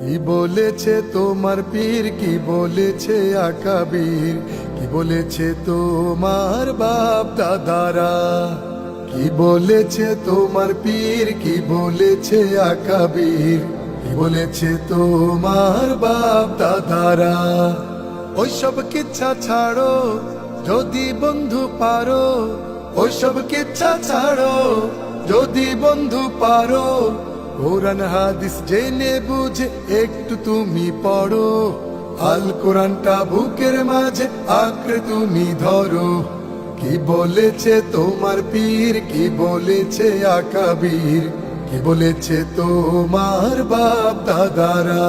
কি বলেছে তোমার পীর? কি বলেছে আকাবীর? কি বলেছে তোমার বাপ দাদারা? কি বলেছে তোমার পীর? কি বলেছে আকাবীর? কি বলেছে তোমার বাপ দাদারা? ওইসব কিচ্ছা ছাড়ো, যদি বন্ধু পারো। ওইসব কিচ্ছা ছাড়ো, যদি বন্ধু পারো। কোরআন, হাদিস জেনে বুঝে একটু তুমি পড়ো। আল কোরআনটা বুকের মাঝে আঁকড়ে তুমি ধরো। কি বলেছে তোমার পীর? কি বলেছে আকাবীর কি বলেছে তোমার বাপ দাদারা?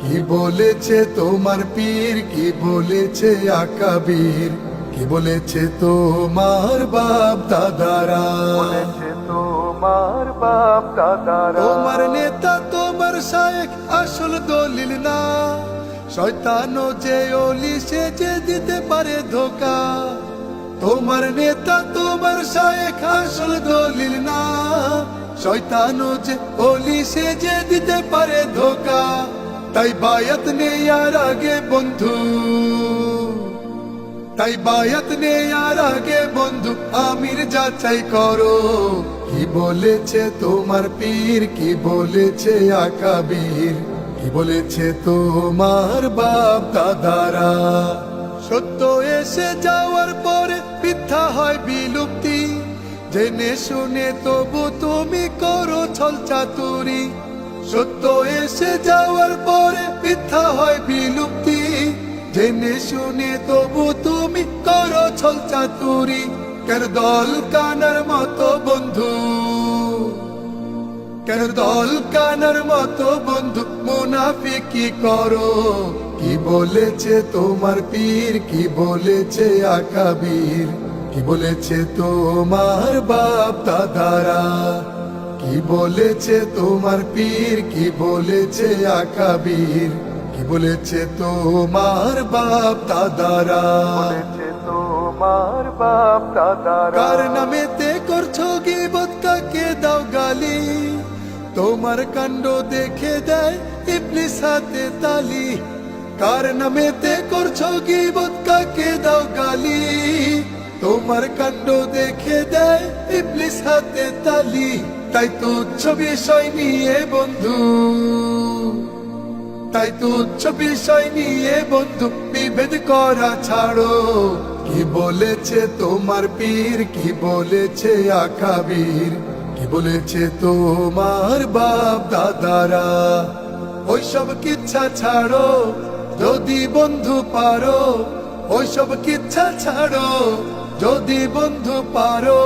কি বলেছে তোমার পীর? কি বলেছে আকাবীর কি বলেছে তোমার বাপ দাদারা? তোমার বাপ দাদারা তোমার নেতা তোমার শায়েখ আসল দলিল না। শয়তানও যে অলি সে যে দিতে পারে ধোকা। তোমার নেতা তোমার শায়েখ আসল দলিল না। শয়তানও যে অলি সে যে দিতে পারে ধোকা। তাই বায়াত নেয়ার আগে বন্ধু। তাই বায়াত নেয়ার আগে বন্ধু, আমির যাচাই করো। কি বলেছে তোমার পীর? কি বলেছে আকাবীর কি বলেছে তোমার বাপ দাদারা? সত্য এসে যাওয়ার পরে মিথ্যা হয় বিলুপ্তি। জেনে শুনে তবু তুমি করো ছল চাতুরি। সত্য এসে যাওয়ার পরে মিথ্যা হয় বিলুপ্তি। জেনে শুনে তবু তুমি করো ছল চাতুরি। কেন দল কানার মতো বন্ধু? কেন দল কানার মতো বন্ধু? মুনাফিকি করো। কি বলেছে তোমার পীর? কি বলেছে আকাবীর? কি বলেছে তোমার বাপ দাদারা? কি বলেছে তোমার পীর? কি বলেছে আকাবীর? কি বলেছে তোমার বাপ দাদারা। বলেছে তোমার বাপ দাদারা। কার নামেতে করছ গিবত কাকে দাও গালি? তোমার কাণ্ড দেখে দেয় ইবলিস হাতে তালি। কার নামেতে করছ গিবত কাকে দাও গালি? তোমার কাণ্ড দেখে দেয় ইবলিস হাতে তালি। তাই তুচ্ছ বিষয় নিয়ে বন্ধু। তাই তুচ্ছ বিষয় নিয়ে বন্ধু বিভেদ করা ছাড়ো। কি বলেছে তোমার পীর? কি বলেছে আকাবীর কি বলেছে তোমার বাপ দাদারা? ওইসব কিচ্ছা ছাড়ো, যদি বন্ধু পারো। ওইসব কিচ্ছা ছাড়ো, যদি বন্ধু পারো।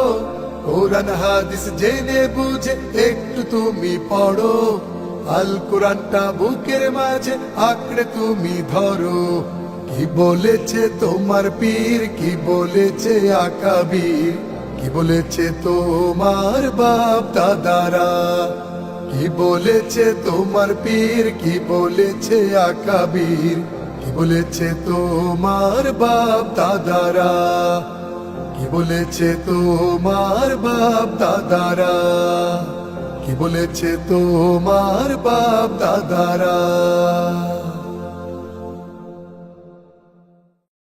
কোরআন হাদিস জেনে বুঝে একটু তুমি পড়ো। আল কোরআনটা বুকের মাঝে আঁকড়ে তুমি ধরো। কি বলেছে তোমার পীর? কি বলেছে আকাবীর কি বলেছে তোমার বাপ দাদারা? কি বলেছে তোমার পীর? কি বলেছে আকাবীর কি বলেছে তোমার বাপ দাদারা? কি বলেছে তোমার বাপ দাদারা? কি বলেছে তোমার বাপ দাদারা।